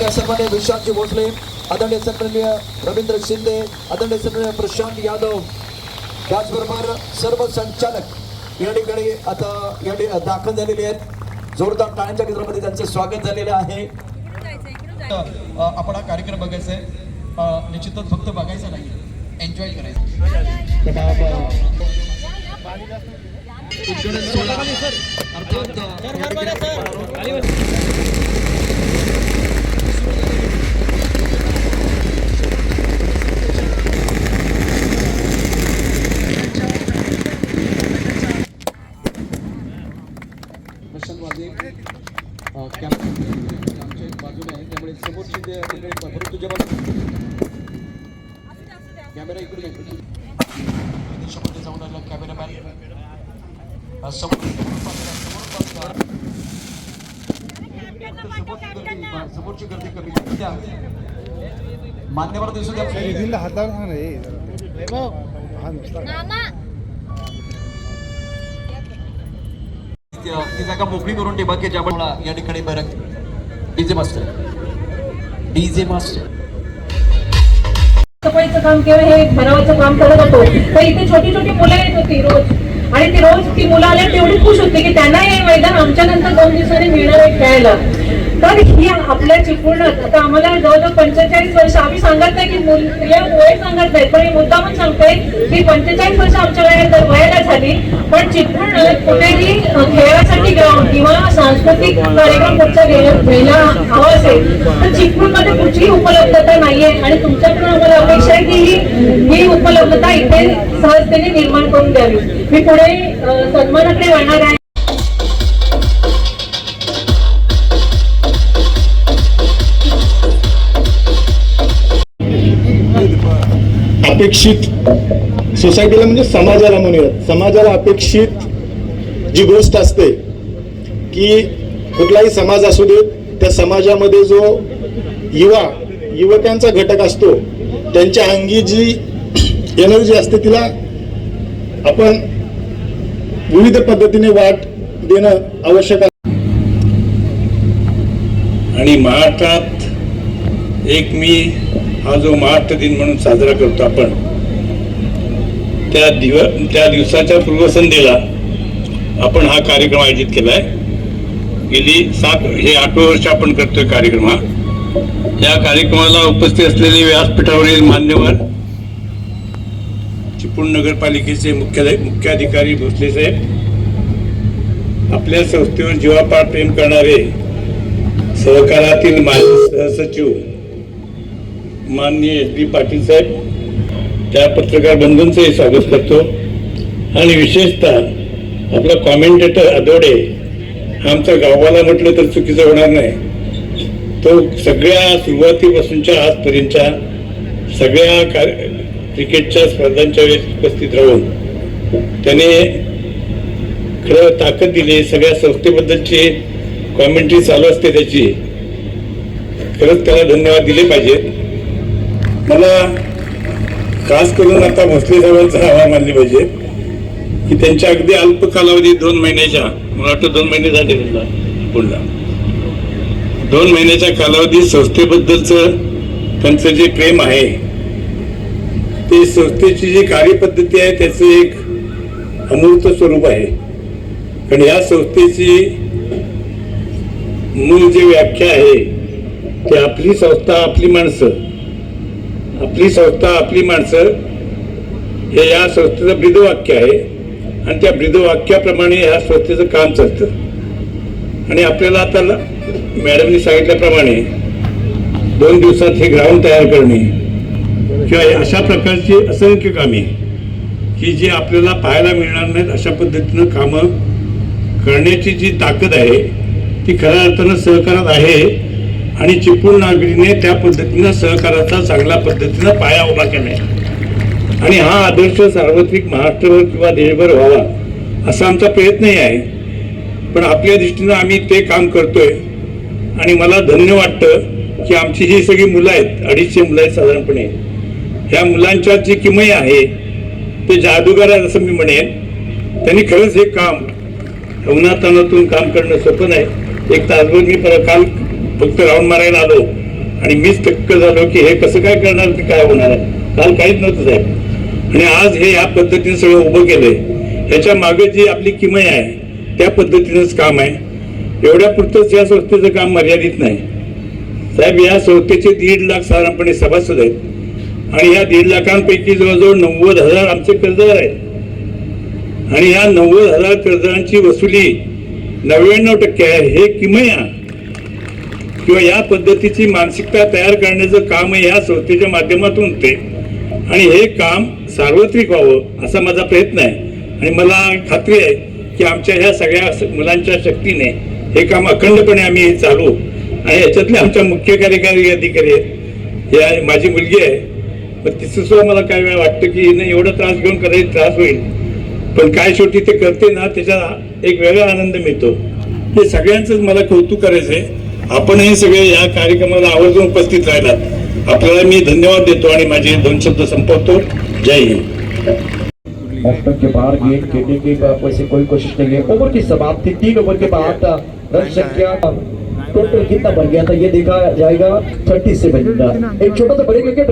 आदरणीय सन्मान्य विशालजी भोसले आदरणीय सन्मान्य रवींद्र शिंदे आदरणीय सन्मान्य प्रशांत यादव त्याचबरोबर सर्व संचालक या ठिकाणी आता या ठिकाणी दाखल झालेले आहेत. जोरदार टाळ्यांच्या केंद्रामध्ये त्यांचं स्वागत झालेलं आहे. आपण हा कार्यक्रम बघायचा आहे निश्चितच फक्त बघायचा नाही एन्जॉय करायचं. प्रशांतवादी अ, कॅमेरा आमच्या एक बाजूने आहे त्यामुळे समोरची ते परत तुझ्या बाजू कॅमेरा इकडे देशामध्ये जाऊन आला कॅमेरामॅन. समोर. समोरची गर्दी कमी करू द्या मान्यवर दिसू द्या दिला हातावर ती जागा मोकळी करून ठेवा की ज्यामुळे या ठिकाणी बरं. DJ master. DJ master. सफाईचं काम केलं हे भरावाचं काम करत होतो. तर इथे छोटी छोटी मुलं येत होती रोज. आणि ती रोज ती मुलं आल्या तेवढी खुश होती की त्यांना हे मैदान आमच्या नंतर दोन दिवसांनी मिळणार आहे खेळायला. तर ही आपल्या चिपळूणात आता आम्हाला जवळजवळ पंचेचाळीस वर्ष आम्ही सांगत नाही की मुल हे वय सांगत नाही पण मुद्दा पण सांगतोय की पंचेचाळीस वर्ष आमच्या वयात वयाला झाली पण चिपळूणात कुठेही खेळासाठी ग्राउंड किंवा सांस्कृतिक कार्यक्रम पुढचा घ्यायला हवा असेल तर चिपळूणमध्ये कुठलीही उपलब्धता नाहीये. आणि तुमच्याकडून आम्हाला अपेक्षा आहे की ही ही उपलब्धता इथे सहजतेने निर्माण करून द्यावी. मी पुढे सन्मानाकडे वळणार आहे. अपेक्षित सोसायटीला म्हणजे समाजाला म्हणूयात समाजाला अपेक्षित जी गोष्ट असते की कुठलाही समाज असू देत त्या समाजामध्ये जो युवा युवकांचा घटक असतो त्यांच्या अंगी जी एनर्जी असते तिला आपण विविध पद्धतीने वाट देणं आवश्यक आहे आणि महाराष्ट्रात एक मी हा जो महाराष्ट्र दिन म्हणून साजरा करतो आपण त्या दिव त्या दिवसाच्या पूर्वसंध्येला आपण हा कार्यक्रम आयोजित केलाय. गेली सात हे आठवं वर्ष आपण करतोय कार्यक्रम हा. या कार्यक्रमाला उपस्थित असलेले व्यासपीठावरील मान्यवर चिपळूण नगरपालिकेचे मुख्यालय मुख्याधिकारी भोसले साहेब आपल्या संस्थेवर जीवापाड प्रेम करणारे सहकारातील माजी सहसचिव माननीय एस बी पाटील साहेब त्या पत्रकार बंधूंचंही स्वागत करतो. आणि विशेषतः आपला कॉमेंटेटर आदोडे आमचा गावाला म्हटलं तर चुकीचं होणार नाही. तो सगळ्या सुरुवातीपासूनच्या आजपर्यंतच्या सगळ्या का क्रिकेटच्या स्पर्धांच्या वेळेस उपस्थित राहून त्याने खरं ताकद दिली सगळ्या संस्थेबद्दलची कॉमेंट्री चालू असते त्याची. खरंच त्याला धन्यवाद दिले पाहिजेत. मला खास करून आता भोसले साहेबांचा हवा मानली पाहिजे. की त्यांच्या अगदी अल्प कालावधी दोन महिन्याच्या मला वाटतं दोन महिने झाले पुन्हा दोन महिन्याच्या कालावधीत संस्थेबद्दलचं त्यांचं जे प्रेम आहे ते संस्थेची जी कार्यपद्धती आहे त्याचं एक अमूर्त स्वरूप आहे. आणि या संस्थेची मूळ जी व्याख्या आहे ती आपली संस्था आपली माणसं आपली संस्था आपली माणसं हे या संस्थेचं ब्रिदवाक्य आहे. आणि त्या ब्रिदवाक्याप्रमाणे ह्या संस्थेचं काम चालतं. आणि आपल्याला आता ल- मॅडमनी सांगितल्याप्रमाणे दोन दिवसात हे ग्राउंड तयार करणे किंवा अशा प्रकारची असंख्य कामे की जी आपल्याला पाहायला मिळणार नाहीत अशा पद्धतीनं कामं करण्याची जी ताकद आहे ती खऱ्या अर्थानं सहकारात आहे. आणि चिपळूण नागरीने त्या पद्धतीनं सहकाराचा चांगल्या पद्धतीनं पाया उभा केलाय. आणि हा आदर्श सार्वत्रिक महाराष्ट्रभर किंवा देशभर व्हावा असा आमचा प्रयत्नही आहे. पण आपल्या दृष्टीनं आम्ही ते काम करतोय. आणि मला धन्य वाटतं की आमची ही सगळी मुलं आहेत अडीचशे मुलं आहेत साधारणपणे. ह्या मुलांच्या जी किमय आहे ते जादूगार आहेत असं मी म्हणेन. त्यांनी खरंच हे काम उन्हातानातून काम करणं सोपं नाही. एक तासभर मी परत काल फक्त राऊंड मारायला आलो आणि मीच टक्क झालो की हे कसं काय करणार ते काय होणार आहे? काल काहीच नव्हतं साहेब. आणि आज हे या पद्धतीने सगळं उभं केलंय. ह्याच्या मागे जी आपली किमय आहे त्या पद्धतीनंच काम आहे. एवढ्या पुरतंच या संस्थेचं काम मर्यादित नाही. साहेब या संस्थेचे दीड लाख साधारणपणे सभासद आहेत. आणि या दीड लाखांपैकी जवळजवळ नव्वद हजार आमचे कर्जदार आहेत. आणि या नव्वद हजार कर्जदारांची वसुली नव्याण्णव टक्के आहे. हे किमया किंवा या पद्धतीची मानसिकता तयार करण्याचं काम या संस्थेच्या माध्यमातून होते. आणि हे काम सार्वत्रिक व्हावं असा माझा प्रयत्न आहे. आणि मला खात्री आहे की आमच्या ह्या सगळ्या मुलांच्या शक्तीने हे काम अखंडपणे आम्ही चालू. आणि याच्यातले आमच्या मुख्य कार्यकारी अधिकारी आहेत. हे माझी मुलगी आहे. पण तिचं सुद्धा मला काय वेळा वाटतं की नाही एवढा त्रास घेऊन करायला त्रास होईल. पण काय शेवटी ते करते ना त्याचा एक वेगळा आनंद मिळतो. हे सगळ्यांचंच मला कौतुक करायचं आहे करायचंय आपणही सगळे या कार्यक्रमाला आवर्जून उपस्थित राहिलात. आपल्याला मी धन्यवाद देतो आणि माझे दोन शब्द संपवतो. जय हिंद. ऑप्टन के बाहर गेंद खेलने की वैसे कोई कोशिश नहीं है। ओवर की समाप्ति तीन ओवर के बाद रन संख्या टोटल कितना बन गया था ये देखा जाएगा थर्टी सेवन। एक छोटा सा बड़े लेके